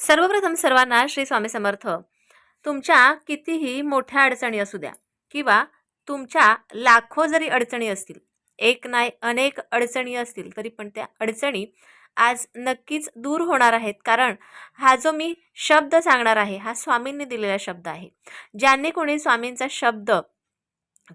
सर्वप्रथम सर्वांना श्री स्वामी समर्थ. तुमच्या कितीही मोठ्या अडचणी असू द्या किंवा तुमच्या लाखो जरी अडचणी असतील एक नाही अनेक अडचणी असतील तरी पण त्या अडचणी आज नक्कीच दूर होणार आहेत. कारण हा जो मी शब्द सांगणार आहे हा स्वामींनी दिलेला शब्द आहे. ज्यांनी कोणी स्वामींचा शब्द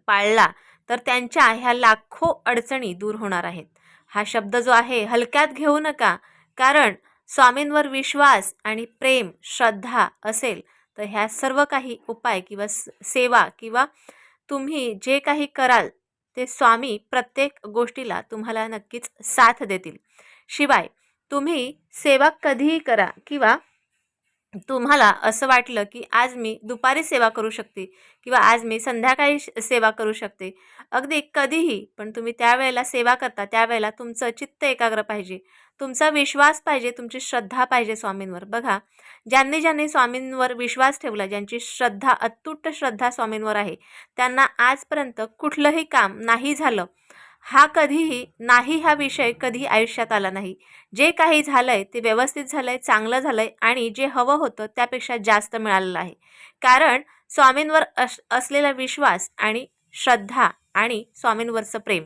पाळला तर त्यांच्या ह्या लाखो अडचणी दूर होणार आहेत. हा शब्द जो आहे हलक्यात घेऊ नका. कारण स्वामींवर विश्वास आणि प्रेम श्रद्धा असेल तर ह्या सर्व काही उपाय किंवा स- सेवा किंवा तुम्ही जे काही कराल ते स्वामी प्रत्येक गोष्टीला तुम्हाला नक्कीच साथ देतील. शिवाय तुम्ही सेवा कधीही करा किंवा तुम्हाला असं वाटलं की आज मी दुपारी सेवा करू शकते किंवा आज मी संध्याकाळी सेवा करू शकते? अगदी कधीही पण तुम्ही त्यावेळेला सेवा करता त्यावेळेला तुमचं चित्त एकाग्र पाहिजे. तुमचा विश्वास पाहिजे तुमची श्रद्धा पाहिजे स्वामींवर. बघा ज्यांनी ज्यांनी स्वामींवर विश्वास ठेवला ज्यांची श्रद्धा अतुट श्रद्धा स्वामींवर आहे त्यांना आजपर्यंत कुठलंही काम नाही झालं. हा कधीही नाही हा विषय कधी आयुष्यात आला नाही. जे काही झालं आहे ते व्यवस्थित झालं आहे चांगलं झालं आहे आणि जे हवं होतं त्यापेक्षा जास्त मिळालेलं आहे. कारण स्वामींवर अस असलेला विश्वास आणि श्रद्धा आणि स्वामींवरचं प्रेम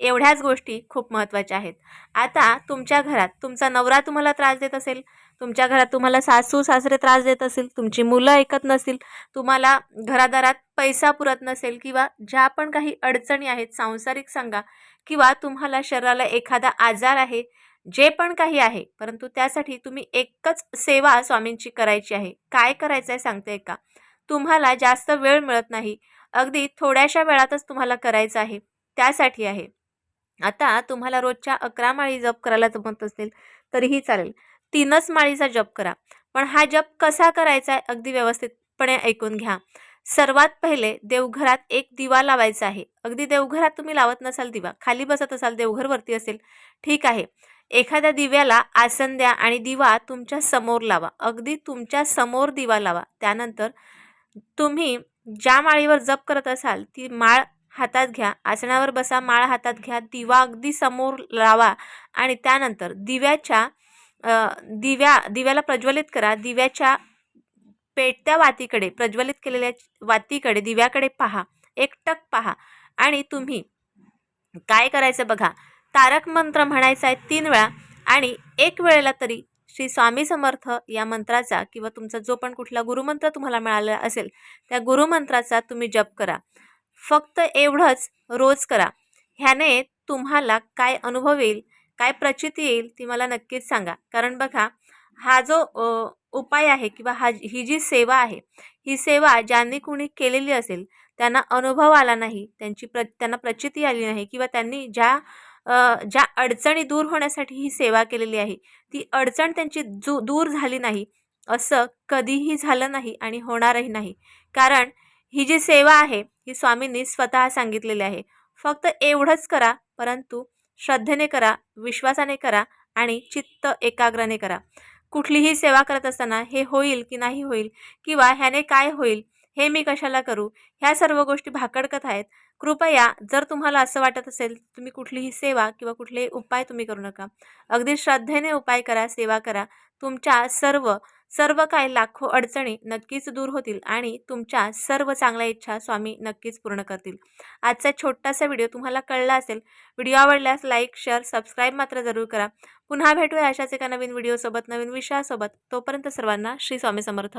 एवढ्याच गोष्टी खूप महत्त्वाच्या आहेत. आता तुमच्या घरात तुमचा नवरा तुम्हाला त्रास देत असेल? तुमच्या घरात तुम्हाला सासू सासरे त्रास देत असेल तुमची मुलं ऐकत नसतील तुम्हाला घरादारात पैसा पुरत नसेल किंवा ज्या पण काही अडचणी आहेत सांसारिक सांगा किंवा तुम्हाला शरीराला एखादा आजार आहे जे पण काही आहे परंतु त्यासाठी तुम्ही एकच सेवा स्वामींची करायची आहे. काय करायचं आहे सांगते का? तुम्हाला जास्त वेळ मिळत नाही. अगदी थोड्याशा वेळातच तुम्हाला करायचं आहे. त्यासाठी आहे. आता तुम्हाला रोजच्या अकरा माळी जप करायला जमत असेल तरीही चालेल. तीनच माळीचा जप करा. पण हा जप कसा करायचा आहे अगदी व्यवस्थितपणे ऐकून घ्या. सर्वात पहिले देवघरात एक दिवा लावायचा आहे. अगदी देवघरात तुम्ही लावत नसाल दिवा खाली बसत असाल देवघरवरती असेल ठीक आहे. एखाद्या दिव्याला आसन द्या आणि दिवा तुमच्यासमोर लावा. अगदी तुमच्यासमोर दिवा लावा. त्यानंतर तुम्ही ज्या माळीवर जप करत असाल ती माळ हातात घ्या. आसनावर बसा माळ हातात घ्या. दिवा अगदी समोर लावा आणि त्यानंतर दिव्याच्या दिव्या दिव्याला प्रज्वलित करा. दिव्याच्या पेटत्या वातीकडे प्रज्वलित केलेल्या वातीकडे दिव्याकडे पहा. एकटक पहा. आणि तुम्ही काय करायचं बघा. तारक मंत्र म्हणायचा आहे तीन वेळा आणि एक वेळेला तरी श्री स्वामी समर्थ या मंत्राचा किंवा तुमचा जो पण कुठला गुरुमंत्र तुम्हाला मिळाला असेल त्या गुरुमंत्राचा तुम्ही जप करा. फक्त एवढंच रोज करा. ह्याने तुम्हाला काय अनुभव येईल? काय प्रचिती येईल ती मला नक्कीच सांगा. कारण बघा हा जो उपाय आहे किंवा हा ही जी सेवा आहे ही सेवा ज्यांनी कुणी केलेली असेल त्यांना अनुभव आला नाही त्यांची प्र त्यांना प्रचिती आली नाही किंवा त्यांनी ज्या ज्या अडचणी दूर होण्यासाठी ही सेवा केलेली आहे ती अडचण त्यांची जू दूर झाली नाही असं कधीही झालं नाही आणि होणारही नाही. कारण ही जी सेवा आहे ही स्वामींनी स्वतः सांगितलेली आहे. फक्त एवढंच करा परंतु श्रद्धेने करा विश्वासाने करा आणि चित्त एकाग्राने करा. कुठलीही सेवा करत असताना हे होईल की नाही होईल किंवा ह्याने काय होईल हे मी कशाला करू? ह्या सर्व गोष्टी भाकडकत आहेत. कृपया जर तुम्हाला असं वाटत असेल तुम्ही कुठलीही सेवा किंवा कुठलेही उपाय तुम्ही करू नका. अगदी श्रद्धेने उपाय करा सेवा करा. तुमच्या सर्व सर्व काय लाखो अडचणी नक्कीच दूर होतील आणि तुमच्या सर्व चांगल्या इच्छा स्वामी नक्कीच पूर्ण करतील. आजचा छोटासा व्हिडिओ तुम्हाला कळला असेल व्हिडिओ आवडल्यास लाईक शेअर सबस्क्राईब मात्र जरूर करा. पुन्हा भेटूया अशाच एका नवीन व्हिडिओसोबत नवीन विषयासोबत. तोपर्यंत सर्वांना श्री स्वामी समर्थ.